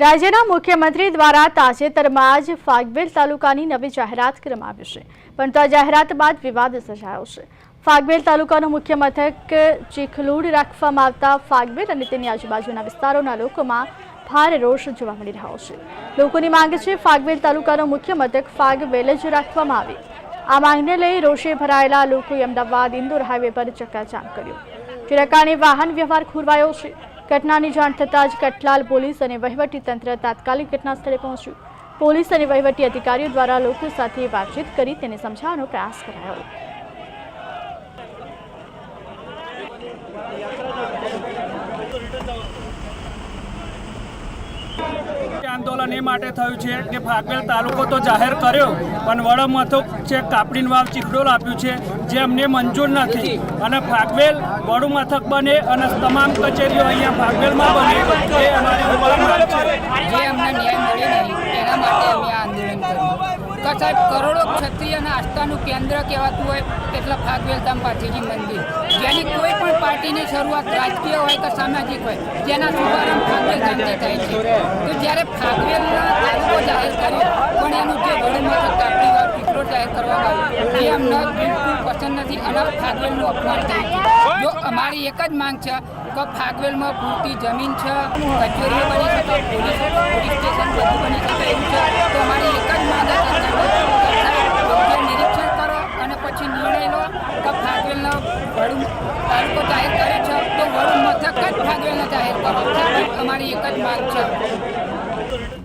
રાજ્યના મુખ્યમંત્રી દ્વારા તાજેતરમાં જ ફાગવેલ તાલુકાની નવી જાહેરાત કરવામાં આવી છે. પરંતુ આ જાહેરાત બાદ વિવાદ સર્જાયો છે. ફાગવેલ તાલુકાનું મુખ્ય મથક ચીખલુડ રાખવામાં આવતા ફાગવેલ અને તેની આજુબાજુના વિસ્તારોના લોકોમાં ભારે રોષ જોવા મળી રહ્યો છે. લોકોની માંગ છે ફાગવેલ તાલુકાનું મુખ્ય મથક ફાગવેલ જ રાખવામાં આવે. આ માંગને લઈ રોષે ભરાયેલા લોકોએ અમદાવાદ, ઇન્દોર હાઈવે પર ચક્કાજામ કર્યો. જેના કારણે વાહન વ્યવહાર ખોરવાયો છે. ઘટનાની જાણ થતાં જ કટલાલ પોલીસ અને વહીવટી તંત્ર તાત્કાલિક ઘટના સ્થળે પહોંચ્યું. પોલીસ અને વહીવટી અધિકારીઓ દ્વારા લોકો સાથે વાતચીત કરી તેને સમજાવવાનો પ્રયાસ કરાયો. આંદોલન એ માટે થયું છે કે ફાગવેલ તાલુકો તો જાહેર કર્યો, પણ વડમથક છે કાપડીન વાવ ચીખડોલ આપ્યું છે જે અમને મંજૂર નથી. અને ફાગવેલ વડુ મથક બને અને તમામ કચેરીઓ અહીંયા ફાગવેલમાં બને, એ અમારી સાહેબ, કરોડો ક્ષત્રિયના આસ્થાનું કેન્દ્ર કહેવાતું હોય એટલે ફાગવેલ ધામ મંદિર. જેની કોઈ પણ પાર્ટીની શરૂઆત રાજકીય હોય કે સામાજિક હોય, જેના શુભારંભ શાંતિ થાય છે તો જ્યારે ફાગવેલનો તાલુકો જાહેર કર્યો, પણ એનું જે વડુમથક કાપડીવાર ટીકડો જાહેર કરવામાં આવ્યો, એ અમને પસંદ નથી અને ફાગવેલનું અપમાન થયું. જો અમારી એક જ માંગ છે કે ફાગવેલમાં પૂરતી જમીન છે, કચેરીઓ બની શકે, પોલીસ પોલીસ સ્ટેશન બધું બની શકે એવું છે, તો અમારી એક જ માંગ છે નિરીક્ષણ કરો અને પછી નિર્ણય લો કે ફાગવેલનો વડું તાલુકો જાહેર કરે એક માંગ છે.